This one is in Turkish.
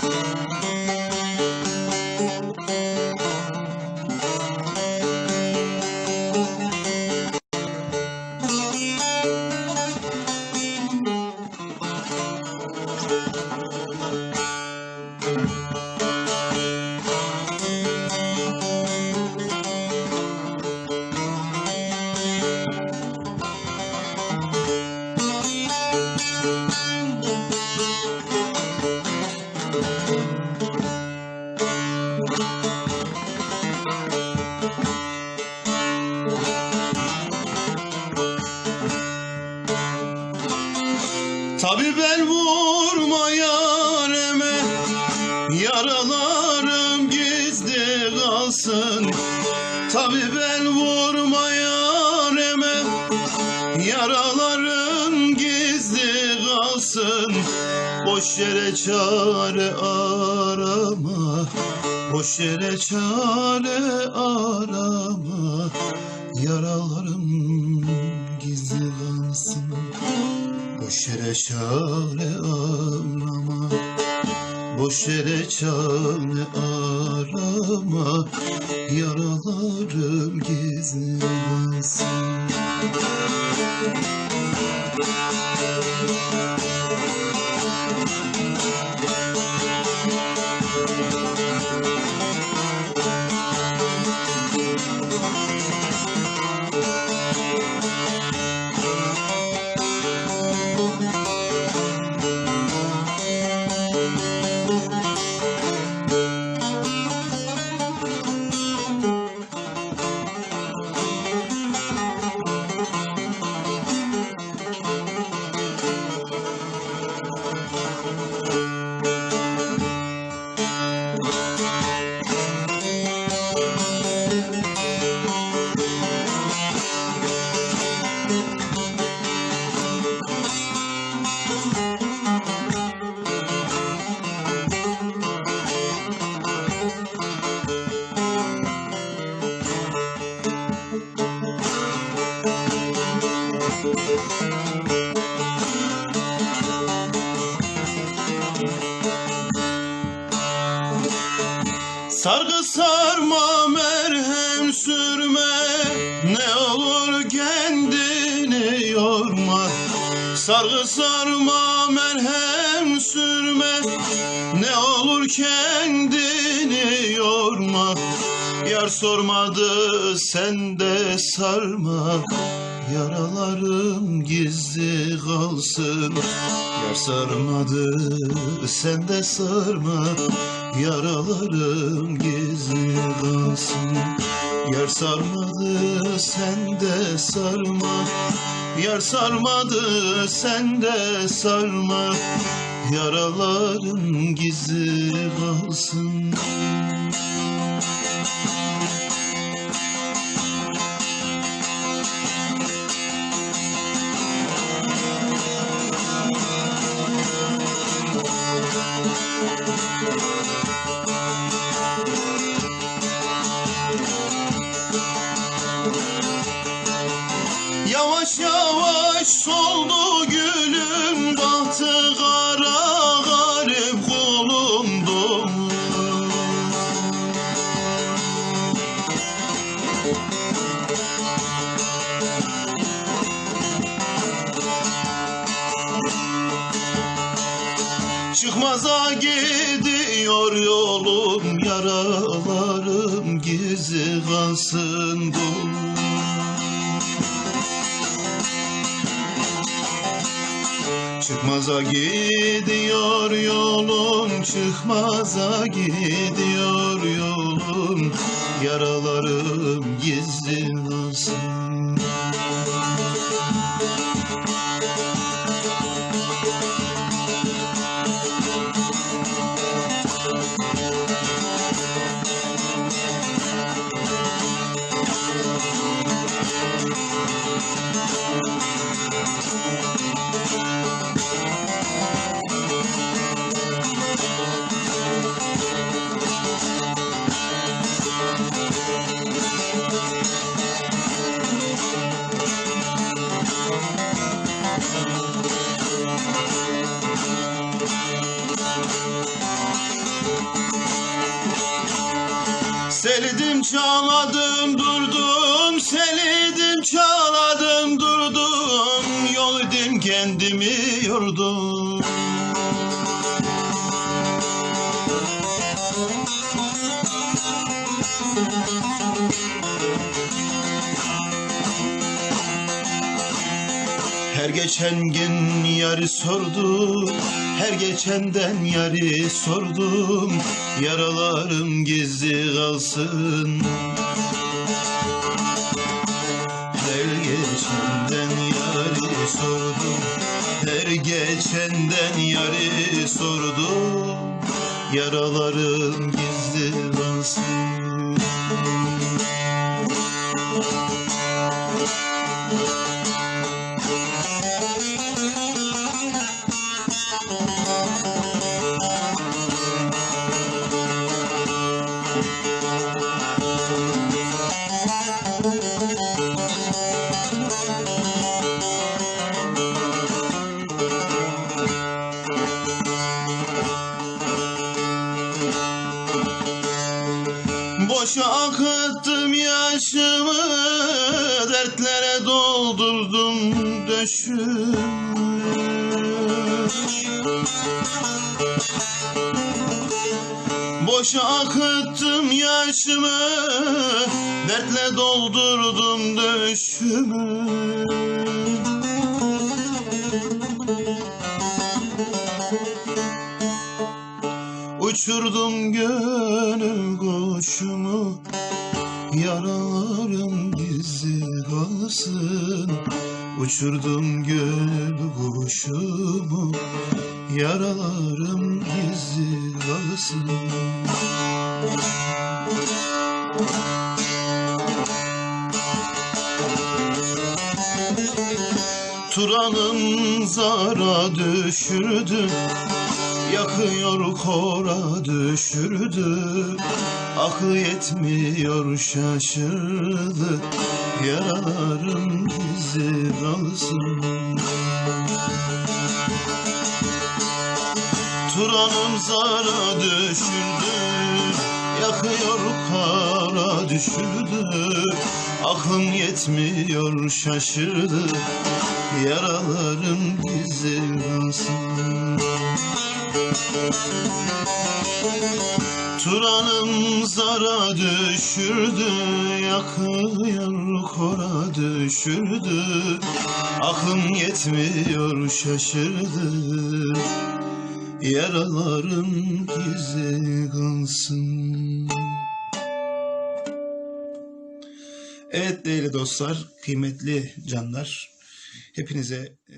Thank mm -hmm. you. Tabi ben vurma yareme Yaralarım gizli kalsın. Tabi ben vurma Boş yere çare arama Boş yere çare arama. Yaralarım gizli kalsın Boş yere çare arama Boş yere çare arama. Yaralarım gizli kalsın Sargı sarma merhem sürme. Ne olur kendini yorma. Sargı sarma merhem sürme. Ne olur kendini yorma Yar sormadı sen de sarma. Yaralarım gizli kalsın. Yar sarmadı sen de sarma. Yaralarım gizli kalsın. Yar sarmadı sen de sarma. Yar sarmadı sen de sarma. Yaralarım gizli kalsın Çıkmaza gidiyor yolum Yaralarım gizli kalsın dur Çıkmaza gidiyor yolum, çıkmaza gidiyor yolum. Yaralarım gizli Selidim çağladım durdum. Selidim çağladım durdum. Yol idim kendimi yordum Her geçen gün yarı sordu Her geçenden yarı sordum. Yaralarım gizli kalsın. Her geçenden yarı sordum Her geçenden yarı sordum. Yaralarım gizli kalsın. Boşa doldurdum döşümü Boşa akıttım yaşımı Dertle doldurdum döşümü Uçurdum gönül kuşumu Yaralarım gizli kalsın. Turan'ım zara düşürdü Yakıyor kora düşürdü. Akı yetmiyor şaşırdı. Yaralarım bizi kalsın Turan'ım zara düşürdü. Yakıyor kara düşürdü. Aklım yetmiyor şaşırdı. Yaralarım bizi kalsın Turan'ım zara düşürdü Yakıyor kora düşürdü. Aklım yetmiyor şaşırdı. Yaralarım gizli kalsın. Evet değerli dostlar, kıymetli canlar Hepinize e,